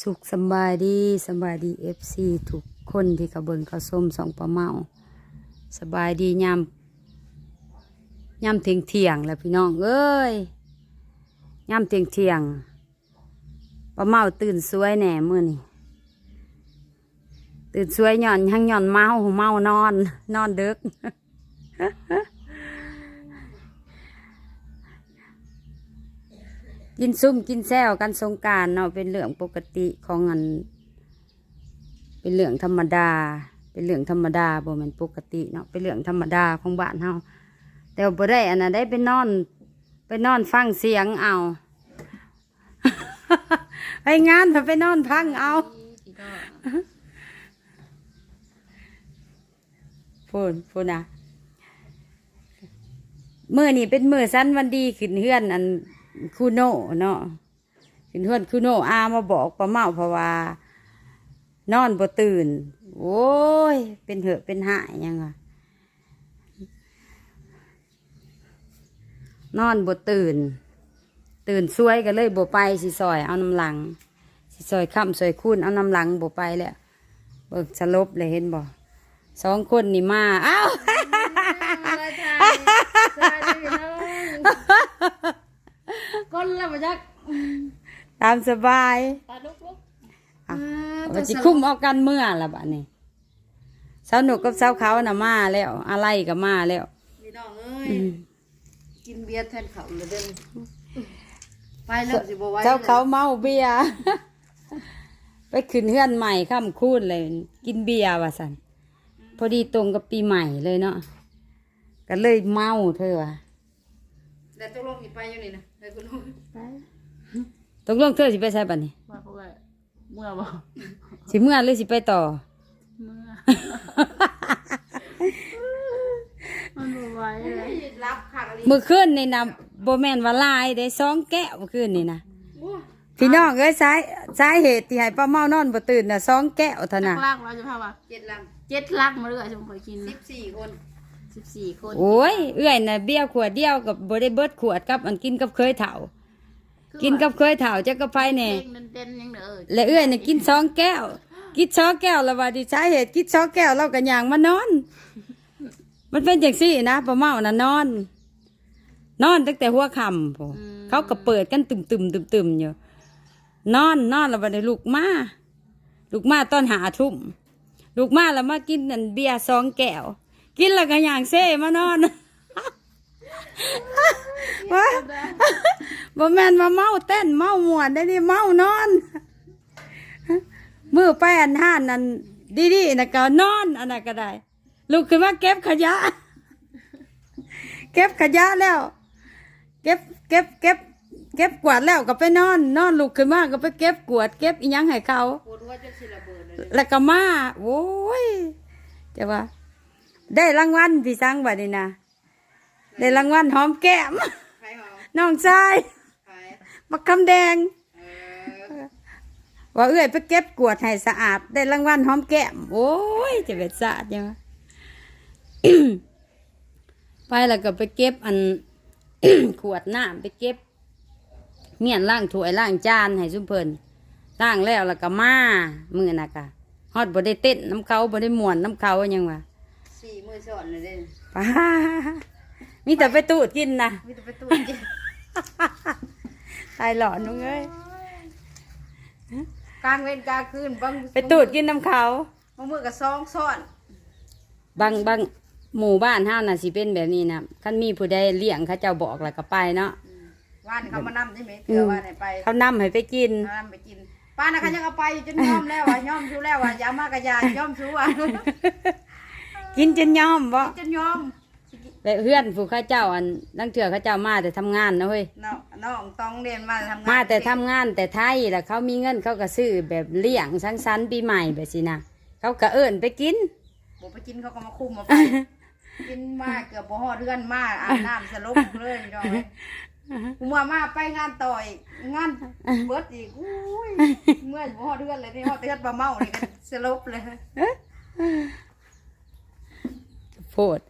สุขสบายดีสบายดีเอฟซีทุกคนที่เขาเบิ่งเขาส้มสองปลาเมาสบายดียามยามเทียงเทียงแล้วพี่น้องเอ้ยยามเทียงเทียงปลาเมาตื่นสวยแหน่เมื้อนี่ตื่นสวยหย่อนยังหย่อนเมาเมานอน นอนเดึก กินซุ่มกินแซวกันสงการเนาะเป็นเรื่องปกติของอัน เป็นเรื่องธรรมดา เป็นเรื่องธรรมดาบ่แมันปกติเนาะเป็นเรื่องธรรมดาของบ้านเฮาแต่บ่ได้อันนั้นได้ไปนอน ไปนอนฟังเสียงเอาไปงานไปนอนพังเอาพูนพูนนะเมื่อนี่เป็นมือสั้นวันดีขึ้นเฮือนอัน คูโน่เนาะขึ้นเฮือนคูโน่อามาบอกป้าเมาเพราะว่านอนบ่ตื่น โอ้ย เป็นเหอะเป็นหายยังไงนอนบ่ตื่น ตื่นสวยก็เลยบ่ไปสิซอยเอาน้ำหลัง สิซอยค่ำซอยคูนเอาน้ำหลังบ่ไปแล้วเบิกสลบเลยเห็นบ่สองคนนี่มาอ้า วก้นแล้วมาจักตามสบายตาลุกลุกอะว่าสิคุ้มเอากันเมื่อละบัดนี้สาวหนุกกับสาวเขาน่ะมาแล้ว อะไรก็มาแล้วพี่น้องเอ้ยกินเบียร์แทนเขาเลยเด้อไปแล้วสิบ่ไหว้เจ้าเขาเมาเบียร์ไปขึ้นเฮือนใหม่ค่ำคูนเลย กินเบียร์ว่ะสันพอดีตรงกับปีใหม่เลยเนาะก็เลยเมาเธอว่ะ แต่ตกลงสิไปอยู่นี่นะไปคุณลุงตกลงเธอสิไปใช้บัดนี้ว่าเพราะว่าเมื่อบอกสิเมื่อหรือสิไปต่อ เมื่อ มันบ่ไหวเลยรับค่ะอะไรเมื่อคืนนี่นะโบแมนว่าหลายได้สองแก้วเมื่อคืนนี่นะพี่น้องเอ้ยสายสาเหตุที่ให้ป้าเมานอนบ่ตื่นน่ะสองแก้วเท่าจันั้นกลักเราจะพาว่าเจ็ดลังเจ็ดลักมาเรื่อยจะเคยกินสิบสี่คน สิบสี่คน โอ้ยเอื้อยน่ะเบี้ยขวดเดียวกับบ่ได้เบิดขวดกับอันกินกับเคยเฒ่ากินกับเคยเฒ่าจักกับไผแน่เต้นเต้นยังเด้อและเอื้อยน่ะกินสองแก้ว กินสองแก้วแล้วว่าดิสาเหตุกินสองแก้วเราก็ย่างมานอน มันเป็นจังซี่นะป้าเมาน่ะนอน นอนตั้งแต่หัวค่ำพอเขาก็เปิดกันตึมตึมตึมตึมๆอยู่นอนนอนแล้วบัดนี้ลูกมาลูกมาตอนหาทุ่มลูกมาแล้วมากินนั่นเบียร์สองแก้ว กินแล้วก็ย่างเซ่มานอนว่าบ่แม่นมาเมาเต้นเมาม่วนได้นี่เมานอนมือไปอันห้านนั่นดีๆนะก็นอนอันนั้นก็ได้ลุกขึ้นมาเก็บขยะ เก็บขยะแล้ว เก็บเก็บเก็บเก็บกวาดแล้วก็ไปนอน นอนลุกขึ้นมาก็ไปเก็บกวาดเก็บอีหยังให้เขาปวดหัวจะสิระเบิดเลยแล้วก็มาโอ้ยจะว่า ได้รางวัลพี่สังบัดนี้นะได้รางวัลหอมแก้ม ใครหอมน้องชายใครบักคำแดง เออว่าเอื้อยไปเก็บกวาดให้สะอาด ได้รางวัลหอมแก้ม โอ้ยจะเป็นสะอาดยังวะ ไปแล้วก็ไปเก็บอัน ขวดน้ำไปเก็บ เมียนล่างถ้วยล่างจานให้ซุมเพิ่นล่างแล้วแล้วก็มามือน่ะกะฮอดบ่ได้เต้นน้ำเขาบ่ได้ม่วนน้ำเขาหยังวะ สี่มือสอนเลยเด้อป้ามีแต่ไปตูดกินนะมีแต่ไปตู้กินตายหลอนนุ้งเอ้ยกลางเวรกลางคืนบางไปตูดกินน้ำเขาบางมือกับซองซ่อนบางบางหมู่บ้านห้าน่ะสิเป็นแบบนี้นะคันมีผู้ใดเลี้ยงเขาเจ้าบอกแล้วก็ไปเนาะว่านเขามานำใช่ไหมเผื่อว่าไหนไปเขานำให้ไปกินมานำไปกินป้านะเขายังเอาไปจนยอมแล้วว่ะยอมชูแล้วว่ะอยามากระยายอมชูว่ะ กินจนยอมบ่จนยอมและเพื่อนผู้เข้าเจ้าอันลังเถื่อเขาเจ้ามาแต่ทำงานนะเว้ยน้องน้องต้องเรียนมาทำงานมาแต่ทำงานแต่ไทยแล้วเขามีเงินเขาก็ซื้อแบบเลี้ยงสังสรรค์ปีใหม่แบบสินะเขาก็เอิ้นไปกินบอกไปกินเขาก็มาคุมมาไปกินมากเกือบบ่ฮอดเดือนมาอาบน้ำสลบเลยพี่น้องเอ้ยกูมามาไปงานต่อยงานเบิดอีกอุ้ยเมื่อยบ่ฮอดเดือนเลยนี่ฮอดเดือนปลาเมานี่ก็สลบเลยโพ ด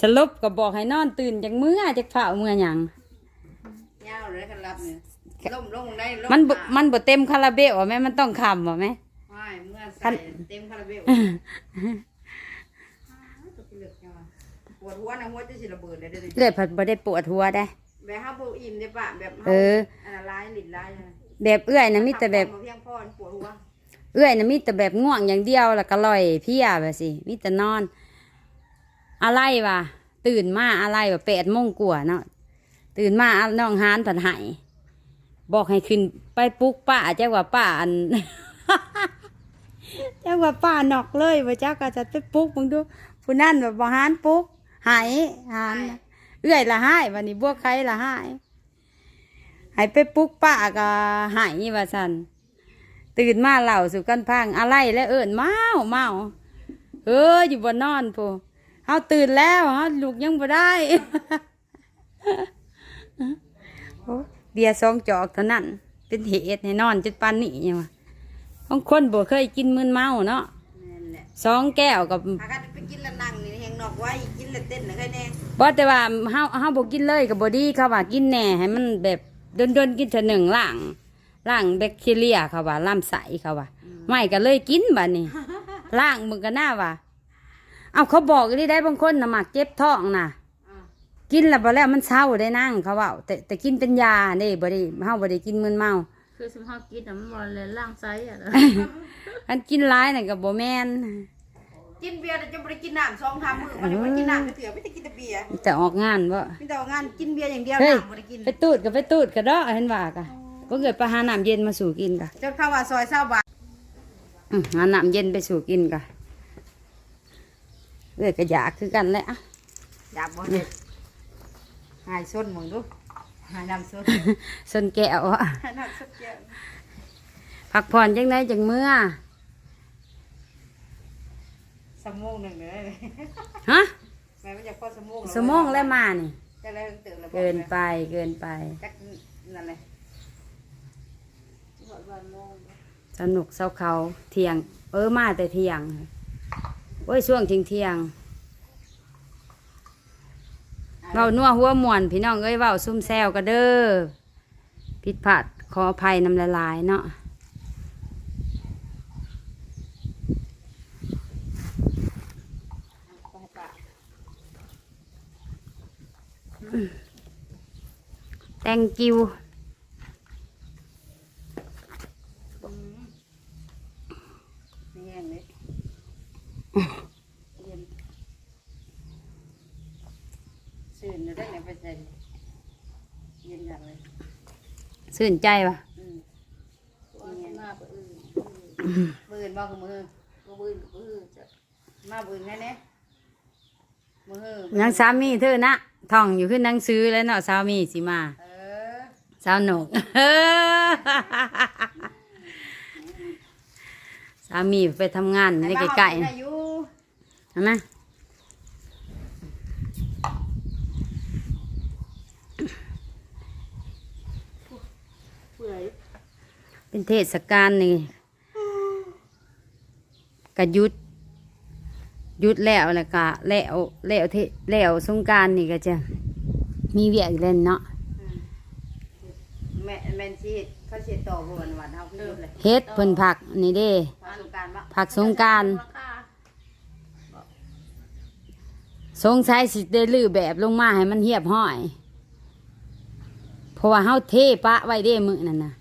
สลบก็บอกให้นอนตื่นจากเมื่อจากเฝ้าเมื่อหยังยาวเลยกันรับเนี่ยล่มลงได้ลงมันบ่ตามันบ่เต็มคาราเบลว่าแม่มันต้องคำว่าแม่ไม่เมื่อใส่เต็มคาราเบลปวดหัวนะหัวจะสิระเบิดเลยเด้อเลือดผัดบ่ได้ปวดหัวได้แบบห้าโบอิ่มได้ปะแบบเอออันนั้นร้ายหลินร้ายนะแบบเอื้อยนะมีแต่แบบขัเพียงพอปวดหัวเอื้อยนะมีแต่แบบง่วงอย่างเดียวแล้วก็ลอยเพลียแบบสิมีแต่นอน อะไรวะตื่นมาอะไรวะแปดโมงกว่าเนาะตื่นมาเอาน้องฮานผัดไหายบอกให้ขึ้นไปปลุกป้าเจ้าว่าป้าอันเจ้าว่าป้านอกเลยว่าเจ้าก็จะไปปลุกมึงดูผู้นั่นแบบบ่ฮานปลุกหายหานน่ะเอื้อยละหายวันนี้บวกใครละหายใหายไปปลุกป้าก็หายว่าสันตื่นมาเหล่าสู่กันพังอะไรแล้วเอิญเมาเมาเอออยู่บนนอนพู เฮาตื่นแล้วเฮาลูกยังบ่ได้โอ้เบียร์สองจอกเท่านั้น เป็นเหตุให้นอนจนปานนี้ยังวะบางคนบ่เคยกินมึนเมาเนาะนั่นแหละสองแก้วกับหากันไปกินละนั่งนี่แหงนอกไว้กินละเต้นนะแค่แน่บ่แต่ว่าเฮาเฮาบ่กินเลยกับบ่ดีเขาว่ากินแหน่ให้มันแบบดนๆกินเถอะหนึ่งล่างล่างแบคทีเรียเขาว่าลำไส้เขาว่าไม่ก็เลยกินบัดนี้ล่างมึงก็น่าว่า เอาเขาบอกนี่ได้บางคนนะหมักเจ็บท้องนะอ่ากินแล้วบ่แล้วมันเศร้าได้นั่งเขาเว่าแต่แต่กินเป็นยาเด้บ่ได้เฮาบ่ได้กินมึนเมา คือสมภาพกินน่ะมันบ่เลยล่างไซส์อะอันกินหลายน่ะก็บ่แม่นกินเบียร์แต่จะไม่ได้กินน้ำสองทามมือมันไม่ได้กินน้ำเถื่อไม่ได้กินแต่เบียร์แต่ออกงานบ่มีแต่ว่างานกินเบียร์อย่างเดียวเฮ้ยน้ำไม่ได้กินไปตูดก็ไปตูดก็ดอกเห็นว่ากะบ่เกิดไปหาน้ำเย็นมาสู่กินกะจนเข้าว่าซอยเศร้าบาทอื้อหาน้ำเย็นไปสู่กินกะ เอ้ยก็อยากคือกันแหละอะอยากบ่เนี่ยหายส้นมึงดูหายน้ำส้นส่วนแก้วอะหายน้ำส้นแก้วพักผ่อนจังไดจังเมื่อสมองหนึ่งเลยฮะแม่ไม่อยากพอสมองสมองแล้วมานี่จะเลยตื่นแล้วเกินไปเกินไปจักนั่นเลยสนุกเศร้าเขาเที่ยง เออมาแต่เที่ยง โอ้ยช่วงเที่ยงเที่ยงเว้านัวหัวมวน พี่น้องเอ้ยเว้าซุ่มแซวก็เด้อผิดพลาดขออภัยนำละลายเนาะแตงกิว ไม่แห้งเลยเย็น สื่นได้ไหนไปใจเย็นอย่างเลยสื่นใจปะอืมหน้าปืนมือนบ่คือมือก็ปืนปืนจะมาบืนแน่แน่มือยังสามีเธอนะท่องอยู่ขึ้นหนังสือแล้วเนาะสามีสิมาเออสาวหนกสามีไปทำงานในใกล้อายุๆ เห็นไหมเปื่อยเป็นเทศกาลนี่กะหยุดหยุดแล้วแล้วก็แล้วแล้วเทแล้วสงกรารนี่ก็จะมีเวียกอีกเล่นเนาะแม่แม่นสิเขาเสียต่อบ่วันวันเฮาคือหยุดเลยเฮ็ดเพิ่นผักนี่เด้พาสงกรารบ่ผักสงกราร ราคา สงสัยสิได้ลื้อแบบลงมาให้มันเรียบห้อย เพราะว่าเฮาเทปะไว้เด้มื้อนั่นน่ะ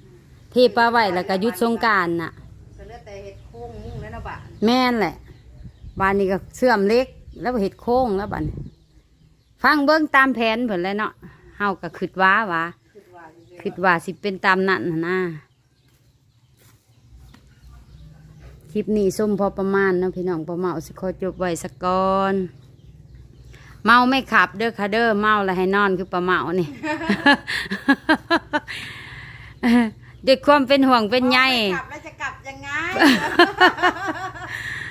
เทปะไว้แล้วก็หยุดสงกรารน่ะ ก็เหลือแต่เฮ็ดโค้งมุ้งแล้วเนาะบ่ะแม่นแหละ บ้านนี้ก็เสื่อมเล็กแล้วก็เห็ดโค้งแล้วบ้านนี้ฟังเบิ้งตามแผนเพิ่นแหล้วเนาะเฮาก็คิดว่าว่าคิดว่าอยู่คิดว่าสิเป็นตามนั้นน่ะนะคลิปนี้ส้มพอประมาณเนาะพี่น้องประเมาสิขอจบไว้สักก่อน เมาไม่ขับเด้อค่ะเด้อเมาแล้วให้นอนคือประเมานี่ ด้วยความเป็นห่วงเป็นใยกลับแล้วจะกลับยังไง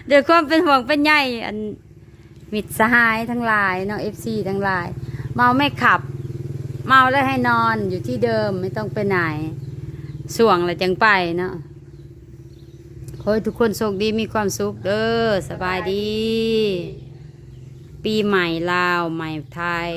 เดี๋ยวความเป็นห่วงเป็นใยอันมิตรสหายทั้งหลายเนาะเอฟซีทั้งหลาย เมาไม่ขับ เมาแล้วให้นอนอยู่ที่เดิมไม่ต้องไปไหนส่วงแล้วจังไปเนาะขอให้ทุกคนโชคดีมีความสุขเด้อสบายดี ปีใหม่ลาว ใหม่ไทย